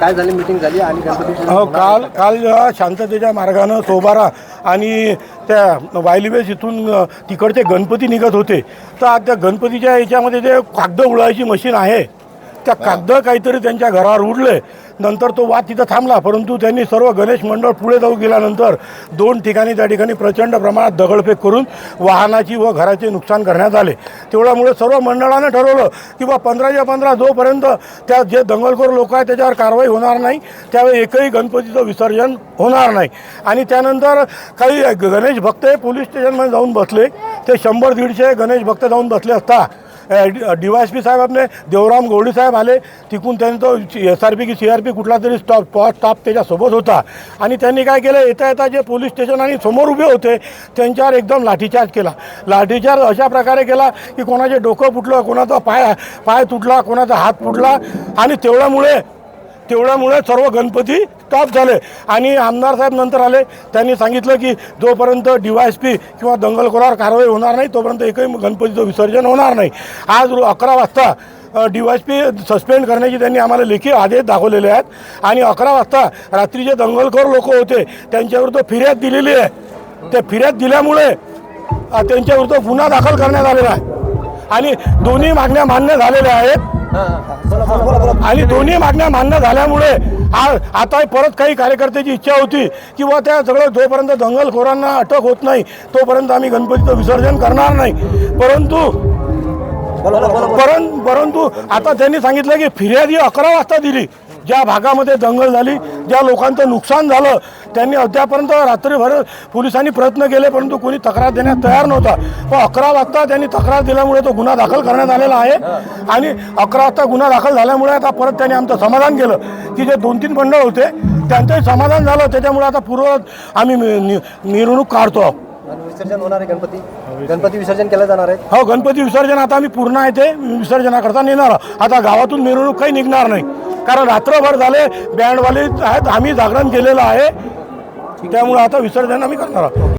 काय झाली मीटिंग झाली आणि हो काल काल शांततेच्या मार्गानं सोबारा आणि त्या वायलीबेस इथून तिकडचे गणपती निघत होते. तर आज त्या गणपतीच्या याच्यामध्ये जे कागद उळायची मशीन आहे त्या कागद काहीतरी त्यांच्या घरावर उडले नंतर तो वाद तिथं थांबला. परंतु त्यांनी सर्व गणेश मंडळ पुढे जाऊ गेल्यानंतर दोन ठिकाणी त्या ठिकाणी प्रचंड प्रमाणात दगडफेक करून वाहनाची व घराचे नुकसान करण्यात आले. तेवढ्यामुळे सर्व मंडळानं ठरवलं की बा पंधराच्या पंधरा जोपर्यंत त्या जे दंगलखोर लोक आहेत त्याच्यावर कारवाई होणार नाही त्यावेळी एकही गणपतीचं विसर्जन होणार नाही. आणि त्यानंतर काही गणेश भक्त हे पोलीस स्टेशनमध्ये जाऊन बसले. ते शंभर दीडशे गणेश भक्त जाऊन बसले असता. डी वाय एस पी साहेब आपले देवराम गवडी साहेब आले तिकून त्यांचं एस आर पी की सी आर पी कुठला तरी स्टॉप स्पॉट स्टाफ त्याच्यासोबत होता. आणि त्यांनी काय केलं येता येता जे पोलीस स्टेशन आणि समोर उभे होते त्यांच्यावर एकदम लाठीचार्ज केला. लाठीचार्ज अशा प्रकारे केला की कोणाचे डोकं फुटलं कोणाचा पाय पाय तुटला कोणाचा हात फुटला आणि तेवढ्यामुळे तेवढ्यामुळे सर्व गणपती स्टॉप झाले. आणि आमदार साहेब नंतर आले. त्यांनी सांगितलं की जोपर्यंत डी वाय एस पी किंवा दंगलखोरावर कारवाई होणार नाही तोपर्यंत एकही गणपतीचं विसर्जन होणार नाही. आज अकरा वाजता डी वाय पी सस्पेंड करण्याची त्यांनी आम्हाला लेखी आदेश दाखवलेले आहेत. आणि अकरा वाजता रात्रीचे दंगलखोर लोक होते त्यांच्याविरुद्ध फिर्याद दिलेली आहे. त्या फिर्याद दिल्यामुळे त्यांच्याविरुद्ध गुन्हा दाखल करण्यात आलेला आहे. आणि दोन्ही मागण्या मान्य झालेल्या आहेत. आणि दोन्ही मागण्या मान्य झाल्यामुळे आ- आता परत काही कार्यकर्त्याची इच्छा होती किंवा त्या सगळं जोपर्यंत दंगलखोरांना अटक होत नाही तोपर्यंत आम्ही गणपतीचं विसर्जन करणार नाही. परंतु परं परंतु आता त्यांनी सांगितलं की फिर्याद अकरा वाजता दिली. ज्या भागामध्ये दंगल झाली ज्या लोकांचं नुकसान झालं त्यांनी अद्यापर्यंत रात्रीभर पोलिसांनी प्रयत्न केले परंतु कोणी तक्रार देण्यास तयार नव्हता. पण अकरा वाजता त्यांनी तक्रार दिल्यामुळे तो गुन्हा दाखल करण्यात आलेला आहे. आणि अकरा वाजता गुन्हा दाखल झाल्यामुळे आता परत त्यांनी आमचं समाधान केलं की जे दोन तीन मंडळ होते त्यांचंही समाधान झालं. त्याच्यामुळे आता पूर्व आम्ही मिरवणूक काढतो आहोत. विसर्जन होणार आहे गणपती? गणपती विसर्जन केलं जाणार आहे? हो गणपती विसर्जन आता आम्ही पूर्ण आहे ते विसर्जनाकरता नेणार. आता गावातून मिरवणूक काही निघणार नाही. कारण रात्रभर झाले बँडवाले आहेत आम्ही जागरण केलेलं आहे. त्यामुळे आता विसर्जन आम्ही करणार आहोत.